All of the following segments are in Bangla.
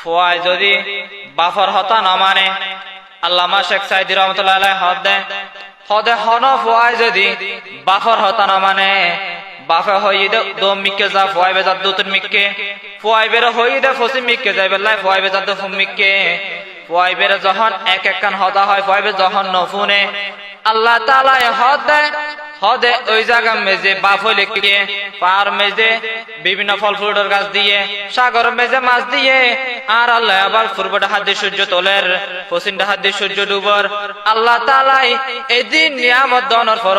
ফুয়ায় যদি বাফর হতা ন মানে আল্লামা শেখ সাইদি রহমতুল্লাহ হদ দেয় হদে হন ফুয়ায় যদি বাফর হতা ন মানে বাফে হই দে দো মিকে যা ফুয়াই বেজার দুতুন মিকে ফুয়াই বের হই দে ফসি মিকে যাই বেলাই ফুয়াই বেজার দো ফুম মিকে ফুয়াই বের যখন এক এক কান হদা হয় ফুয়াই বে যখন নফুনে আল্লাহ তাআলা হদ দেয়। হদে ওই জায়গা মেজে বাফ লিখে পার মেজে বিভিন্ন ফল ফুলের গাছ দিয়ে, সাগর মেজে মাছ দিয়ে। আর আল্লাহ আবার পূর্বটা হাত দিয়ে সূর্য তোলের, পশ্চিমটা হাত দিয়ে সূর্য ডুবর। আল্লাহ তালাই এদিন নিয়ামত দনর ফর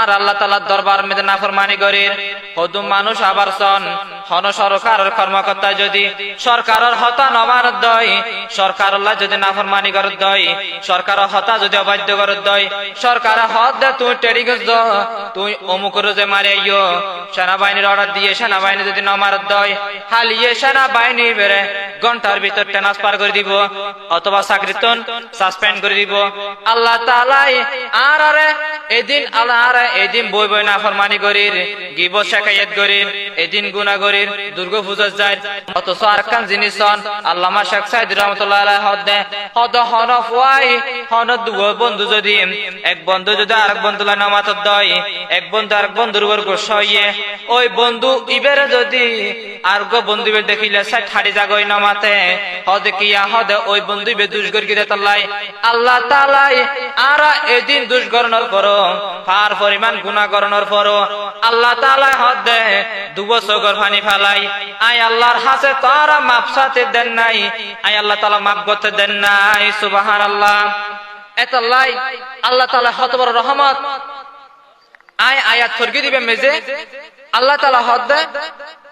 আর আল্লাহ তালার দরবার মেজে নাফরমানি করির। হদু মানুষ আবার সন হন সরকারের কর্মকর্তা যদি সরকারের হতা নবার দয় সরকার যদি নাফরমানি করত দয় সরকার হতা যদি অবাধ্য করত দয়, সরকার হদ দে, তুই টেরিগস দ, তুই অমুকের যে মারে ইয়ো সেনাবাহিনীর অর্ডার দিয়ে সেনাবাহিনী যদি ন মারত দয়, হালিয়ে সেনাবাহিনী বেড়ে ঘণ্টার ভিতর ট্রান্সফার করে দিব, অথবা চাকরিতন সাসপেন্ড করে দিব। আল্লাহ তালাই আর আরে এদিন, আল্লাহ আর এদিন বই বই না ফরমানি করির গিব শেখাইয়াত করির। এদিন গুনা দুর্গ পূজা যায় অথচ সারকান কান জিনিস আল্লামা শেখ সাইদ রহমতুল্লাহ আলাইহি হদ হন ফুয়াই, হন বন্ধু যদি। এক বন্ধু যদি আরেক বন্ধু লাই নামাত দয়, এক বন্ধু আরেক বন্ধুর উপর গোসা হইয়ে ওই বন্ধু ইবেরে যদি গো দেখিলে আল্লাহ তালাই এদিন গুণা আল্লাহ পানি ফেলাই। আই আল্লাহর হাসে তারা মাপ সাথে দেন নাই। আই আল্লাহ তালা মাপ করতে দেন নাই সুবাহান আল্লাহ এতাল্লাই আল্লাহ তালা হত রহমত। আয় আয়াত দিবে মেজে আল্লাহ তালা হদ দে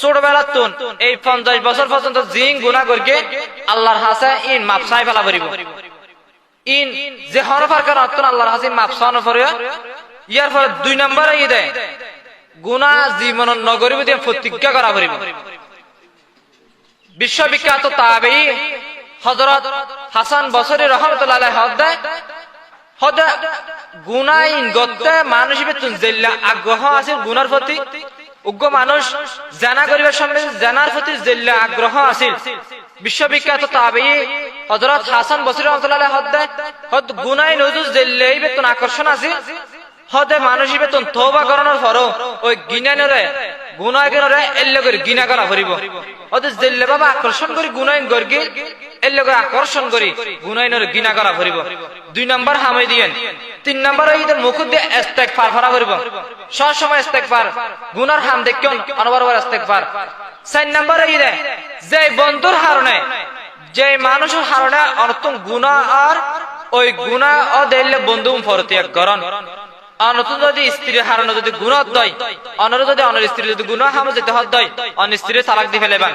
ছোটবেলা তুন এই পঞ্চাশ বছর পর্যন্ত জিন গুনা করিকে আল্লাহর হাসে ইন মাপ চাই ফেলা ফুরিব ইন যে হরফার কারণ অর্থ আল্লাহর হাসি মাপ চানো ফুরিব ইয়ার ফলে দুই নম্বরে ইদে গুনা জীবন নগরিব দিয়ে প্রতিজ্ঞা করা ফুরিব বিশ্ববিখ্যাত তাবেই হজরত হাসান বসরি রহমতুল্লাহ হদ্দে হদে গুনাইন গতে মানুষ বেতন জেল্লা আগ্রহ আছে গুনার প্রতি উগ্র মানুষ জানা করিবার সঙ্গে জানার প্রতি আগ্রহ আছিল। বিশ্ববিখ্যাত তাবেই হজরত হাসান বসির রহমতুল্লাহ হদ্দে হদ গুনাই নজুজ জেল্লে আকর্ষণ আছে হদে মানুষ বেতন তোবা করানোর পরও ওই গিনানরে গুনাগেনরে এল্লে করে গিনা করা ভরিব ওদের জেল্লে বাবা আকর্ষণ করি, গুনাইন গর্গি, এল্লে করে আকর্ষণ করি, গুনাইনর গিনা করা ভরিব দুই নম্বর হামাই দিয়েন। তিন নম্বর এই মুখ দিয়ে এস্তেক পার ফরা করিব সব সময় এস্তেক পার গুনার হাম দেখিয়ন অনবার এস্তেক পার চার নম্বর এই দে যে বন্ধুর হারণে, যে মানুষের হারণে অনতুন গুণা আর ওই গুণা ও দিলে বন্ধু ফরতিয়াগ করন। অনতুন যদি স্ত্রীর হারানো যদি অনর যদি অনর স্ত্রী যদি গুণ হামে যেতে হত অন স্ত্রী ফেলেবান।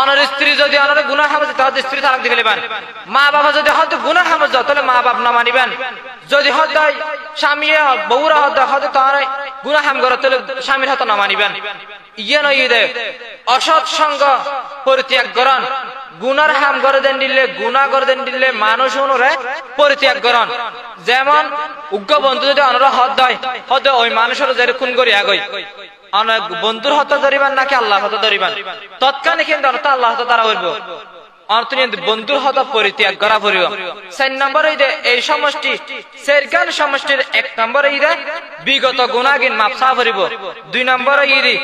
অনর স্ত্রী যদি অনর গুণ হামে যেতে হত স্ত্রী ফেলেবান। মা বাবা যদি হয়তো গুণ হামে যাও, তাহলে মা বাপ না মানিবেন। যদি হত স্বামী বউরা হত হয়তো তার গুণ হাম করে, তাহলে স্বামীর হত না মানিবেন। ইয়ে নয় অসৎ সঙ্গ পরিত্যাগ করন। গুনার হাম করে দেন দিলে গুনা করে দেন দিলে মানুষ অনুরে পরিত্যাগ করন। যেমন উগ্র বন্ধু যদি অনরা হদ দেয়, হদ ওই মানুষের যে খুন করি আগই। অনেক বন্ধুর হত্যা ধরিবান নাকি আল্লাহ হত্যা ধরিবান? তৎকালীন কিন্তু অর্থ আল্লাহ হত্যা তারা হইব বন্ধুর হত পরিত্যাগ করা পড়িব চার নম্বর এই এই সমষ্টি, সেরগান সমষ্টির এক নম্বর এই বিগত গুণাগিন মাপসা পড়িব। দুই নম্বর ইরি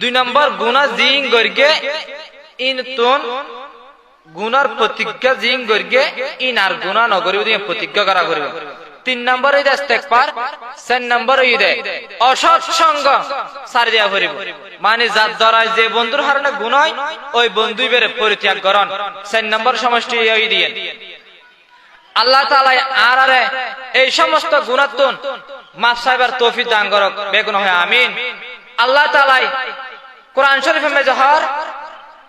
দুই নম্বর গুণা জিং গর্গে ইন তুন গুনার প্রতিজ্ঞা জিং গর্গে ইন আর গুণা নগরিব দিয়ে প্রতিজ্ঞা করা করিব। তিন নম্বর ঈদ ইস্তেকবার চার নম্বর ঈদ অসৎ সঙ্গ সারি দিয়া ভরিব মানে যার দ্বারা যে বন্ধুর হারণে গুণ ওই বন্ধু বেড়ে পরিত্যাগ করন। চার নম্বর সমষ্টি ওই দিয়ে আল্লাহ তালাই আর আরে এই সমস্ত গুণাত্মন মাফ সাহেবের তৌফি দান করক। বেগুন হয় আমিন। আল্লাহ তালাই কোরআন শরীফে মেজহর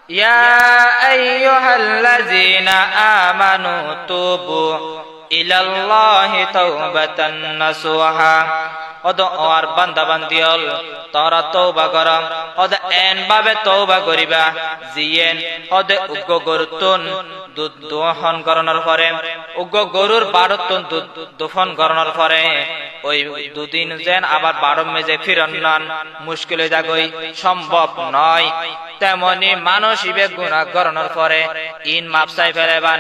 يا أيها الذين آمنوا توبوا إلى الله توبة نصوحا অদ আর বান্দা বান্দিয়ল তোরা তৌবা কর অদ এন ভাবে তৌবা করিবা জিয়েন অদে উগ্র গরুতুন দুধ দোহন করানোর পরে উগ্র গরুর বারতুন দুধ দোফন করানোর পরে ওই দুদিন যেন আবার বারো মেজে ফিরন নন। মুশকিল যাগই সম্ভব নয়। তেমনি মানুষ ইবে গুণা করানোর পরে ইন মাপসাই ফেলেবান।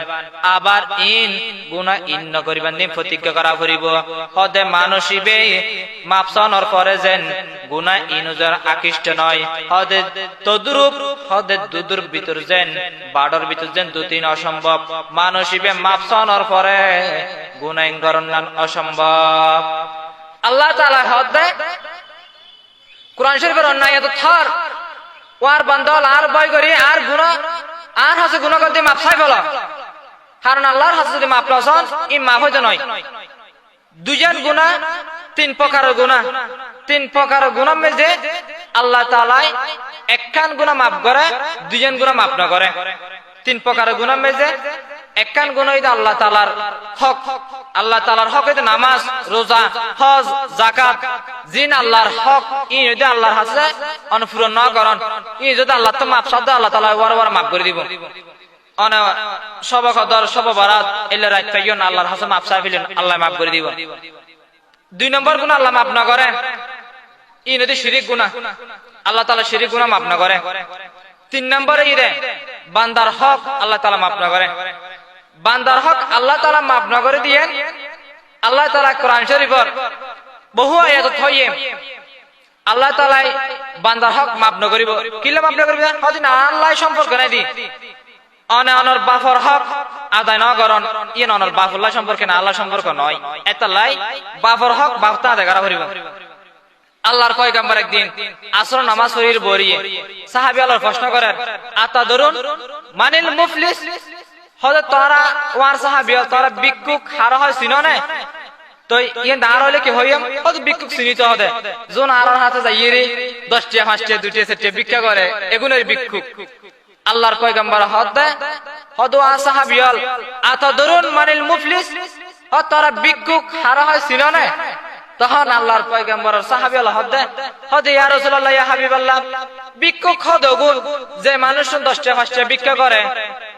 আবার ইন গুণা ইন্ন করিবান দিন প্রতিজ্ঞা করা ফুরিব। হদে মানুষ ইবে মাপসানোর পরে যেন গুণা ইনুজার আকৃষ্ট নয়। হদে তদ্রুপ, হদে দুদুর ভিতর যেন বাড়র ভিতর যেন দু তিন অসম্ভব। মানুষ ইবে মাপসানোর পরে গুণা ইঙ্গরণ অসম্ভব। আল্লাহ তালা হদ দেয়। কোরআন শরীফের অন্যায় থর। ওয়ার বান্দল, আর বয় করি, আর গুণ আর হাসে গুণ করতে মাপ চাই বলো। কারণ আল্লাহর হাসে যদি মাপ লসন ই মাপ হইতে নয়। দুজন গুণা তিন প্রকারের গুণা তিন প্রকারের গুণা মেজে আল্লাহ তালাই একখান গুণা মাপ করে দুজন গুণা মাপ না করে। তিন প্রকারের গুণা মেজে একখান গুণ হইতে আল্লাহ তালার হক। আল্লাহ তালার হক হইতে নামাজ, রোজা, হজ জাকাত জিন আল্লাহর হক, ই যদি আল্লাহর হাসে অনুপূরণ ন করন ই যদি আল্লাহ তো মাপ শব্দ আল্লাহ তালা ওয়ার ওয়ার মাপ করে দিব। অনে সব এলে রাত পাইও না আল্লাহর হাসে মাপ চাই আল্লাহ মাপ করে দিব। দুই নম্বর গুণ আল্লাহ মাপ না করে, ই নদী শিরিক গুণা, আল্লাহ তালা শিরিক গুণা মাপ না করে। তিন নম্বরে ইরে বান্দার হক, আল্লাহ তালা মাপ না করে। বান্দার হক আল্লাহ তালা মাপ না করে দিয়ে আল্লাহ তালা কোরআন শরীফর বহু আয়াত আল্লাহ তালাই বান্দার হক মাপ না করিব। কিলে মাপ না, আল্লাহ সম্পর্ক নাই দি। অনে অনর বাফর হক আদায় ইয়ে অনর বাফুল্লাহ সম্পর্কে না, আল্লাহ সম্পর্ক নয়। বাফর হক বাফতা আদায় করা আল্লাহর একদিন আসর নামাজ শরীর বরিয়ে সাহাবি আল্লাহর প্রশ্ন করেন ধরুন মানিল মুফলিস হযরত তোরা ওয়ার সাহাবি তোরা বিক্ষুক হার হয় চিনো না তো ইয়ে দাঁড় হলে কি হইম? হয়তো বিক্ষুক চিনিতে হবে যোন আর হাতে যাই রে দশটিয়া, পাঁচটিয়া, দুটিয়া, চারটিয়া ভিক্ষা করে, এগুনের বিক্ষুক আল্লাহর পয়গাম্বর হদ দেয় হদ ওয়া সাহাবিয়াল আতা ধরুন মানিল মুফলিস? ও তোরা বিক্ষুক হার হয় চিনো না তখন আল্লাহর পয়গম্বর সাহাবী আল্লাহ হদে হদে ইয়া রাসূলুল্লাহ, ইয়া হাবিবাল্লাহ, ভিক্ষুক হদ গুণ, যে মানুষ 10টা 5টা ভিক্ষা করে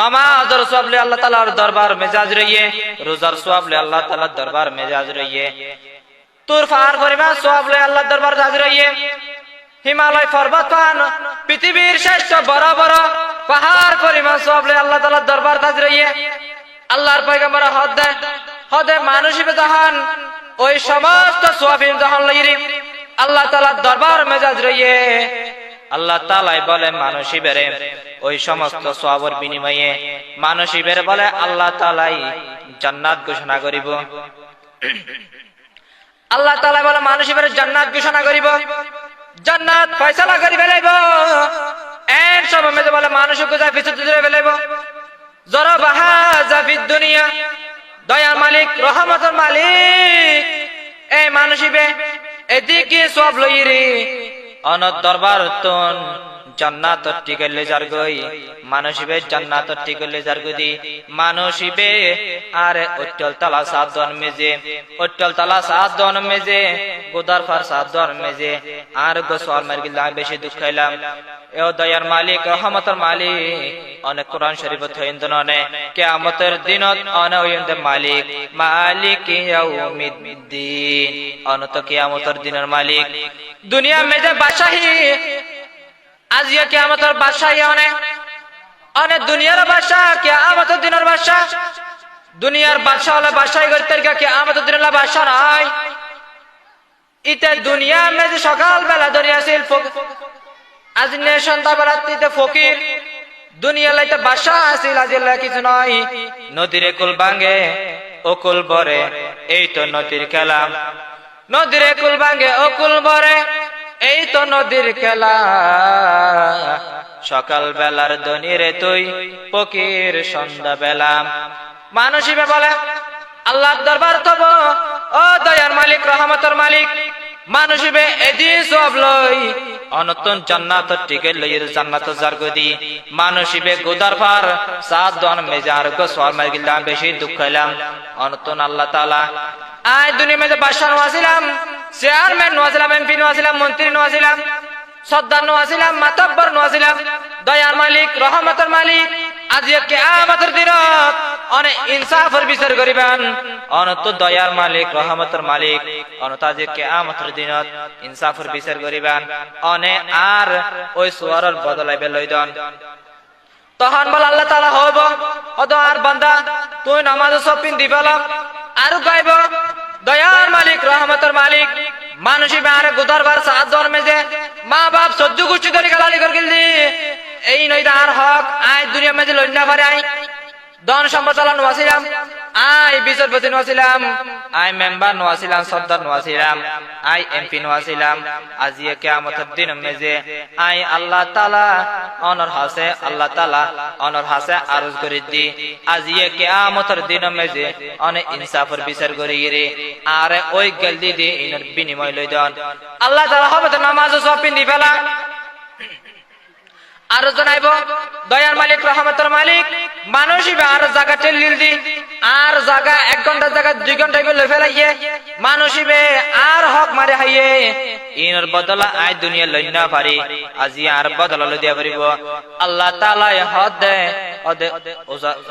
নামাজর সোয়াবলে আল্লাহ তাআলার দরবার মেজাজ রইয়ে, রোজার সোয়াবলে আল্লাহ তাআলার দরবার মেজাজ রইয়ে তোর ফার করিবা সোয়াবলে আল্লাহর দরবার মেজাজ রইয়ে, হিমালয় পর্বত পান, পৃথিবীর শ্রেষ্ঠ বড় বড় পাহাড় পরিমাণ সোয়াবলে আল্লাহ তাআলার দরবার তাজ রইয়ে, আল্লাহর পয়গম্বর হদ দেয় হদে মানুষ যখন ওই সমস্ত সোয়াবিন যখন লইরি আল্লাহ তালার দরবার মেজাজ রইয়ে। আল্লাহ তালাই বলে মানসী বেড়ে। ওই সমস্ত সোয়াবর বিনিময়ে মানসী বেড়ে বলে আল্লাহ তালাই জান্নাত ঘোষণা করিব। আল্লাহ তালা বলে মানসী বেড়ে জান্নাত ঘোষণা করিব। জান্নাত ফয়সালা করি ফেলাইব এন সব মেজে বলে মানুষ কোথায় পিছু তুলে ফেলাইব। জরা বাহা জাফিদ দুনিয়া। দয়ার মালিক, রহমতের মালিক। এই মানসিবে এদিকে সব লই রে। অনত তন জান্নাত টিকলে যার গই মানসিবে জান্নাত টিকলে যার গদি মানসিবে আর অটল তালা সাত দন মেজে অটল তালা সাত দন মেজে, গোদার ফার সাত দন মেজে, আর গোসওয়ার মার গিলাম বেশি দুঃখ খাইলাম এও দয়ার মালিক, রহমতের মালিক অনেক কোরআন শরীফ থইন দননে, কিয়ামতের দিনত অনে মালিক মালিক ইয়াউমিদ্দিন অনত কিয়ামতের দিনের মালিক। দুনিয়া মেজে বাদশাহী। আজিয়া কিয়ামতের বাদশাহী অনে। অনে দুনিয়ার বাদশাহ, কিয়ামতের দিনের বাদশাহ। দুনিয়ার বাদশাহ হলে বাদশাহী করতে কিয়ামতের দিনের নাই। ইতে দুনিয়া মেজে সকাল বেলা দুনিয়া ছিল আজ নে সন্ধ্যাবেলাতে ফকির। দুনিয়া লাইতে বাসা আসিল আজিল্লা কিছু নয় নদীর কুল ভাঙ্গে অকুল বরে এই তো নদীর খেলা নদীর কুল ভাঙ্গে অকুল বরে এই তো নদীর খেলা। সকাল বেলার দনিরে তুই পকির সন্ধ্যা বেলা মানুষিবে বলে আল্লাহ দরবার তব, ও দয়ার মালিক, রহমতর মালিক। মানুষিবে এদিন সব লই, অনতন জান্নাত টিকে লইর জান্নাত জারগদি মানুষিবে গুদার পার সাত দন মেজার গো, সওয়াল মাগিলাম বেশি দুঃখ হইলাম অনতন আল্লাহ তাআলা আয় দুনিয়া মধ্যে বাদশা নোয়াছিলাম চেয়ারম্যান নোয়াছিলাম এমপি নোয়াছিলাম মন্ত্রী নোয়াছিলাম সর্দার নোয়াছিলাম মাতব্বর নোয়াছিলাম দয়ার মালিক, রহমতের মালিক আজি কেয়ামতের দিনত অনেক ইনসাফের বিচার করিবেন। অনত দয়ার মালিক, রহমতের মালিক অনত আজি কেয়ামতের দিনত ইনসাফের বিচার করিবেন। অনে আর ওই সুয়ারের বদলাইবে লইদন। তখন বল আল্লাহ তালা হব অত আর বান্দা, তুই নামাজ সব পিন্দি পেলাম আর গাইব দয়ার মালিক, রহমতের মালিক, মানুষই বেহারে গুদার বার সাত জন্মে যে মা বাপ সহ্য গোষ্ঠী করে, গালালি করে গেলি এই নইটা আর হক, আয় দুনিয়া মেঝে লন্যা ভরে আই দন সম্পদ চালানো নোয়াছিলাম আই বিচারপতি নোয়াছিলাম, আই মেম্বার নোয়াছিলাম, সর্দার নোয়াছিলাম, আই এমপি নোয়াছিলাম, আজিয়ে কেয়ামতের দিন মেজে, আই আল্লাহ তালা অনর হাসে, আল্লাহ তালা অনর হাসে আরজ করে দি, আজিয়ে কেয়ামতের দিন মেজে, অনে ইনসাফের বিচার করি রে, আর ওই গেলদি দি ইনর বিনিময় লই দন। আল্লাহ তালা হবে তো নামাজ সব পিন্দি ফেলা আরও জানাইব, দয়ার মালিক, রহমতের মালিক মানুষই আর জায়গা টেলিল দি, আর জায়গা এক ঘণ্টার জায়গা দুই ঘণ্টা গেলে ফেলাইয়ে মানুষিবে আর হক মারে হাইয়ে, ইনর বদলা আই দুনিয়া লই না পারি, আজি আর বদলা লই দিয়া পারিব। আল্লাহ তাআলা হদ দে অদে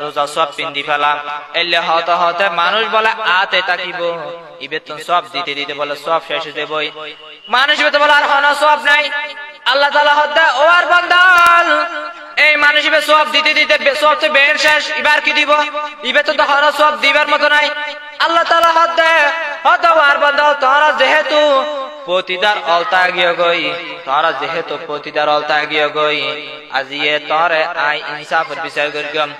রোজা সব পিন্দি ফেলাম এলে হতে হতে মানুষ বলে আতে তাকিব ইবে তো সব দিতে দিতে বলে সব শেষ যাবই মানুষ বলে আর হন সব নাই আল্লাহ তালা হত্যা ও আর বান্দাল, এই মানুষ ইবে সব দিতে দিতে সব তো বের শেষ, এবার কি দিব? ইবে তো হর সব দিবার মতো নাই। আল্লাহ তালা হত্যা হত আর বান্দাল তোরা যেহেতু পতিদার অলতা গিয়ে গই। তোরা যেহেতু পতিদার অলতা গিয়ে গই, আজিয়ে তরে আই ইনসাফ বিচার করিগম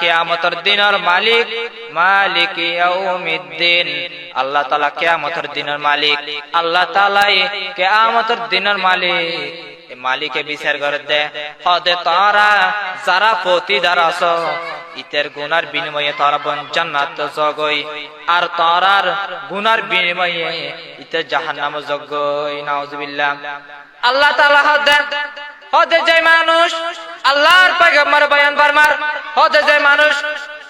কিয়ামতের দিনের মালিক মালিক ইয়াউমিদ্দিন। আল্লাহ তাআলা কিয়ামতের দিনের মালিক। আল্লাহ তাআলাই কিয়ামতের দিনের মালিক। মালিকে বিচার করে দে। হদে তারা যারা পতিদার আস ইতের গুনার বিনিময়ে তারা বন জান্নাত জগই, আর তারার গুনার বিনিময়ে ইতে জাহান্নাম জগই, নাউজুবিল্লাহ। আল্লাহ তাআলা হদ হদে যে মানুষ, আল্লাহর পয়গম্বর বয়ান ফরমার। হদে যে মানুষ,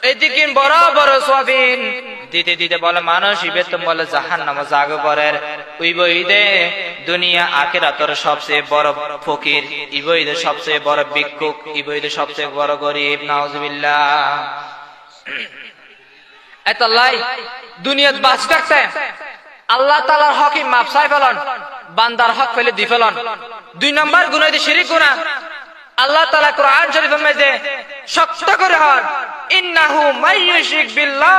এদিকে বড় বড় সোয়াবিন দিতে দিতে বলে মানুষ ইবে বলে জাহান নাম জাগ পরের। উইব ঈদে দুনিয়া আখেরাতর সবচেয়ে বড় ফকির ইব সবচেয়ে বড় ভিক্ষুক ইব সবচেয়ে বড় গরিব, নাউজুবিল্লাহ। এত লাই, দুনিয়াত থাকতে আল্লাহ তালার হকি মাপ ফেলন, বান্দার হক ফেলে দি ফেলন। দুই নম্বর গুণ হইতে শিরিক গুণা আল্লাহ তালা কোরআন শরীফ মেজে শক্ত করে হন ইন্নাহু মাইয়ুশিক বিল্লাহ।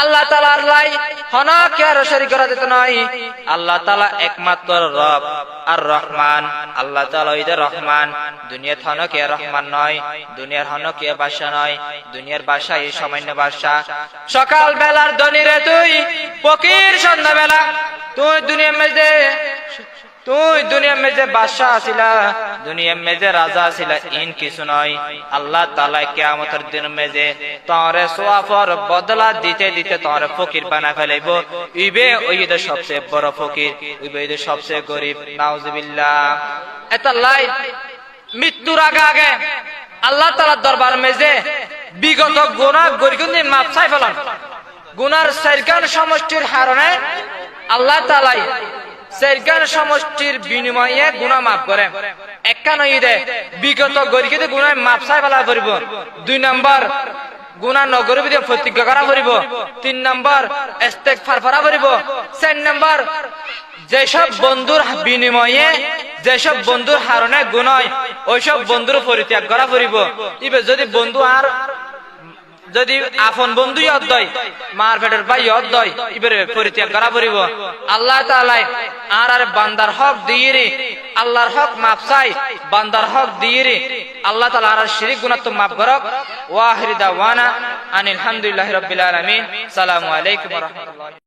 আল্লাহ তালার লাই হনকে আর শরীক করা যেত নয় আল্লাহ তালা একমাত্র রব আর রহমান। আল্লাহ তালা ওই রহমান। দুনিয়ার হনকে রহমান নয়, দুনিয়ার হনকে বাসা নয়। দুনিয়ার বাসা এই সামান্য বাসা সকাল বেলার দনিরে তুই, ফকির সন্ধ্যা বেলা তুই দুনিয়ার মেজে তুই দুনিয়া মেজে বাদশাহ আসিলা, দুনিয়া মেজে রাজা আসিলা, ইন কিছু নয়। আল্লাহ তালা কেয়ামতের দিন মেজে তরে সোয়াফর বদলা দিতে দিতে তরে ফকির বানা ফেলাইব। ইবে ওই সবচেয়ে বড় ফকির, ইবে ঈদের সবচেয়ে গরিব। নাউজুবিল্লাহ। এত লাই মৃত্যুর আগে আগে আল্লাহ তালার দরবার মেজে বিগত গোনা গরিগুন্দিন মাপ চাই ফেলান। গুনার সাইরকান সমষ্টির হারণে আল্লাহ তালাই সেরকার সমষ্টির বিনিময়ে গুণা মাফ করে। একখান ঈদে বিগত গরিকে গুণা মাপ চাই ফেলা পড়িব দুই নম্বর গুণা নগর বিধে প্রতিজ্ঞা করা পড়িব তিন নম্বর এস্তেক ফার ফরা পড়িব চার নম্বর, যেসব বন্ধুর বিনিময়ে যেসব বন্ধুর হারণে গুণয় ওইসব বন্ধুর পরিত্যাগ করা পড়িব ইবে যদি বন্ধু আর যদি আপন বন্ধু অদ্দয় মার পেটের ভাই অদ্দয় পরিত্যাগ করা পড়িব। আল্লাহ আর আর বান্দার হক দিয়ে আল্লাহর হক মাপ চাই, বান্দার হক দিয়ে আল্লাহ তাআলা আর শিরিক গুনাহ মাফ করক। ওয়াহির দাওয়ানা আনিল হামদুলিল্লাহি রাব্বিল আলামিন। সালামু আলাইকুম